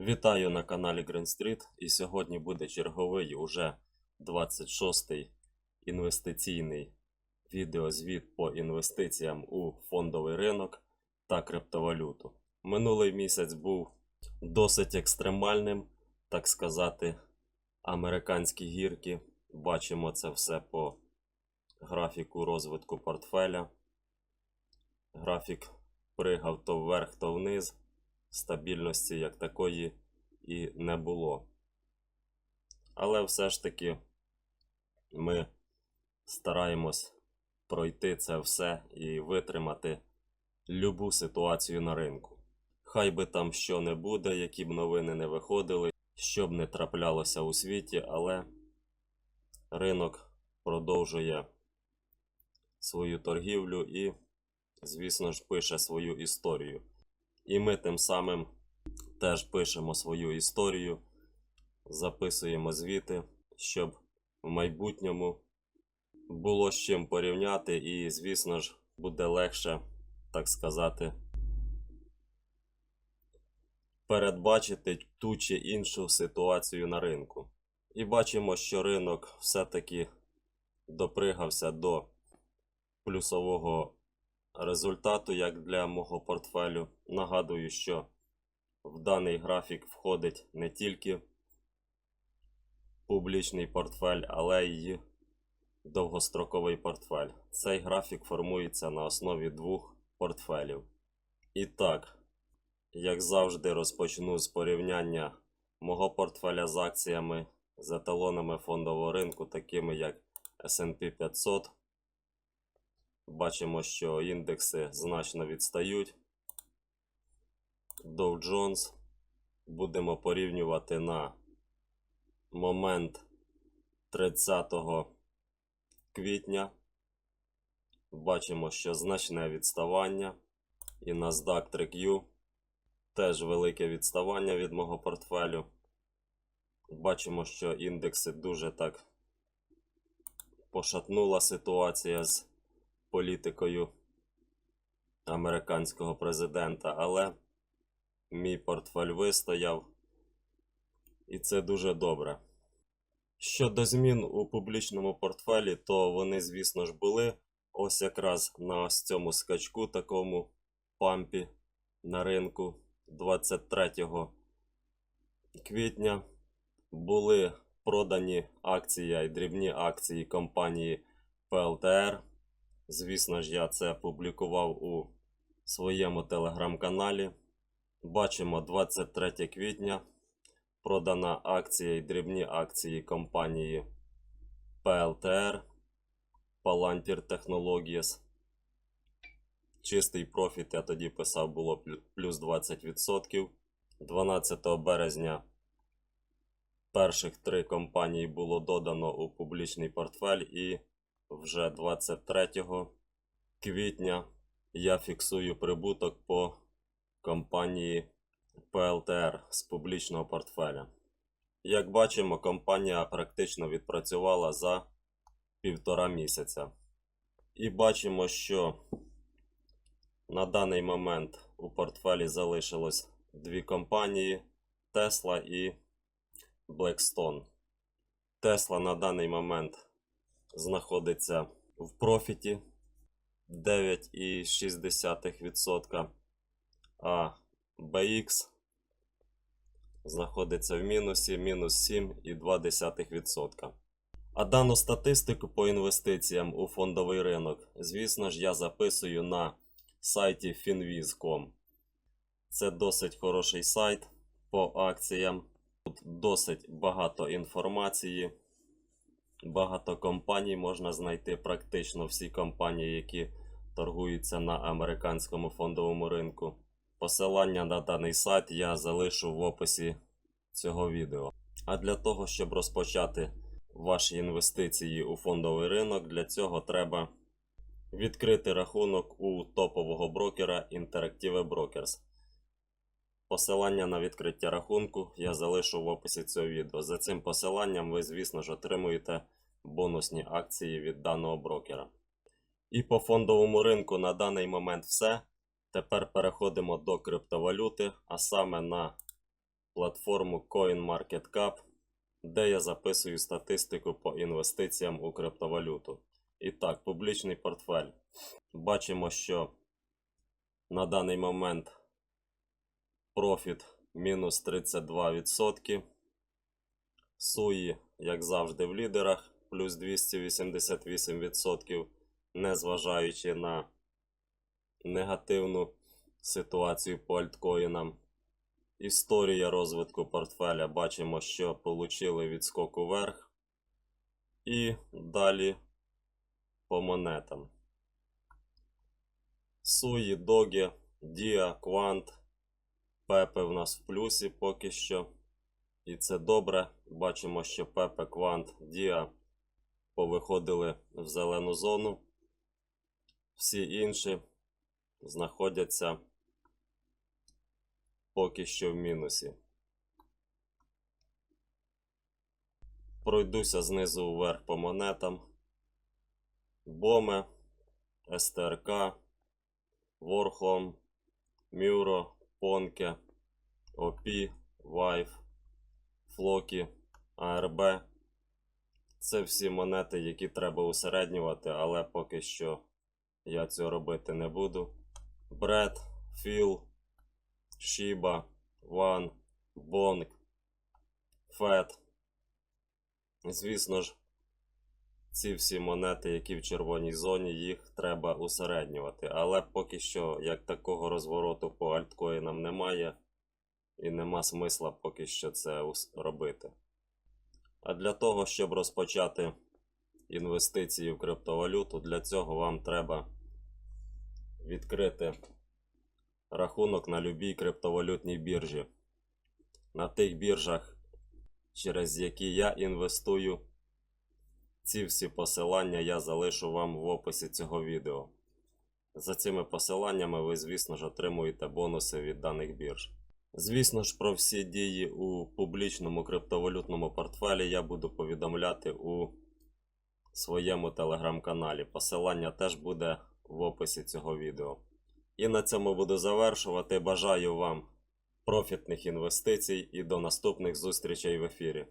Вітаю на каналі Green Street і сьогодні буде черговий уже 26-й інвестиційний відеозвіт по інвестиціям у фондовий ринок та криптовалюту. Минулий місяць був досить екстремальним, так сказати, американські гірки. Бачимо це все по графіку розвитку портфеля. Графік пригав то вверх, то вниз стабільності як такої і не було. Але все ж таки ми стараємось пройти це все і витримати любу ситуацію на ринку. Хай би там що не буде, які б новини не виходили, що б не траплялося у світі, але ринок продовжує свою торгівлю і, звісно ж, пише свою історію. І ми тим самим теж пишемо свою історію, записуємо звіти, щоб в майбутньому було з чим порівняти, і, звісно ж, буде легше, так сказати, передбачити ту чи іншу ситуацію на ринку. І бачимо, що ринок все-таки допригався до плюсового результату, як для мого портфелю. Нагадую, що в даний графік входить не тільки публічний портфель, але й довгостроковий портфель. Цей графік формується на основі двох портфелів. І так, як завжди, розпочну з порівняння мого портфеля з акціями з еталонами фондового ринку, такими як SP 500. Бачимо, що індекси значно відстають. Dow Jones будемо порівнювати на момент 30 квітня. Бачимо, що значне відставання. І NASDAQ 3Q теж велике відставання від мого портфелю. Бачимо, що індекси дуже так пошатнула ситуація з політикою американського президента, але мій портфель вистояв, і це дуже добре. Щодо змін у публічному портфелі, то вони, звісно ж, були ось якраз на ось цьому скачку, такому пампі на ринку 23 квітня. Були продані акції і дрібні акції компанії PLTR. Звісно ж, я це публікував у своєму телеграм-каналі. Бачимо 23 квітня. Продана акція і дрібні акції компанії PLTR Palantir Technologies. Чистий профіт, я тоді писав, було плюс 20%. 12 березня перших три компанії було додано у публічний портфель і вже 23 квітня я фіксую прибуток по компанії PLTR з публічного портфеля. Як бачимо, компанія практично відпрацювала за півтора місяця. І бачимо, що на даний момент у портфелі залишилось дві компанії Tesla і Blackstone. Tesla на даний момент знаходиться в профіті 9,6%, а BX знаходиться в мінусі мінус 7,2%. А дану статистику по інвестиціям у фондовий ринок, звісно ж, я записую на сайті finviz.com. Це досить хороший сайт по акціям. Тут досить багато інформації. Багато компаній можна знайти практично всі компанії, які торгуються на американському фондовому ринку. Посилання на даний сайт я залишу в описі цього відео. А для того, щоб розпочати ваші інвестиції у фондовий ринок, для цього треба відкрити рахунок у топового брокера Interactive Brokers. Посилання на відкриття рахунку я залишу в описі цього відео. За цим посиланням ви, звісно ж, отримуєте бонусні акції від даного брокера. І по фондовому ринку на даний момент все. Тепер переходимо до криптовалюти, а саме на платформу CoinMarketCap, де я записую статистику по інвестиціям у криптовалюту. І так, публічний портфель. Бачимо, що на даний момент профіт мінус 32%. Суї, як завжди, в лідерах плюс 288%, незважаючи на негативну ситуацію по альткоїнам. Історія розвитку портфеля бачимо, що получили відскок уверх. І далі по монетам. Суї, Догі, Діа, Квант. Пепе в нас в плюсі поки що. І це добре. Бачимо, що Пепе, Квант, Діа повиходили в зелену зону. Всі інші знаходяться поки що в мінусі. Пройдуся знизу вверх по монетам. Боме, СТРК, Ворхом, Мюро, Понке, ОПІ, Вайф, Флокі, АРБ. Це всі монети, які треба усереднювати, але поки що я цього робити не буду. Бред, Філ, Шіба, Ван, Бонг, Фет. Звісно ж, ці всі монети, які в червоній зоні, їх треба усереднювати. Але поки що, як такого розвороту по альткоїнам немає, і нема смисла поки що це робити. А для того, щоб розпочати інвестиції в криптовалюту, для цього вам треба відкрити рахунок на любій криптовалютній біржі. На тих біржах, через які я інвестую, ці всі посилання я залишу вам в описі цього відео. За цими посиланнями ви, звісно ж, отримуєте бонуси від даних бірж. Звісно ж, про всі дії у публічному криптовалютному портфелі я буду повідомляти у своєму телеграм-каналі. Посилання теж буде в описі цього відео. І на цьому буду завершувати. Бажаю вам профітних інвестицій і до наступних зустрічей в ефірі.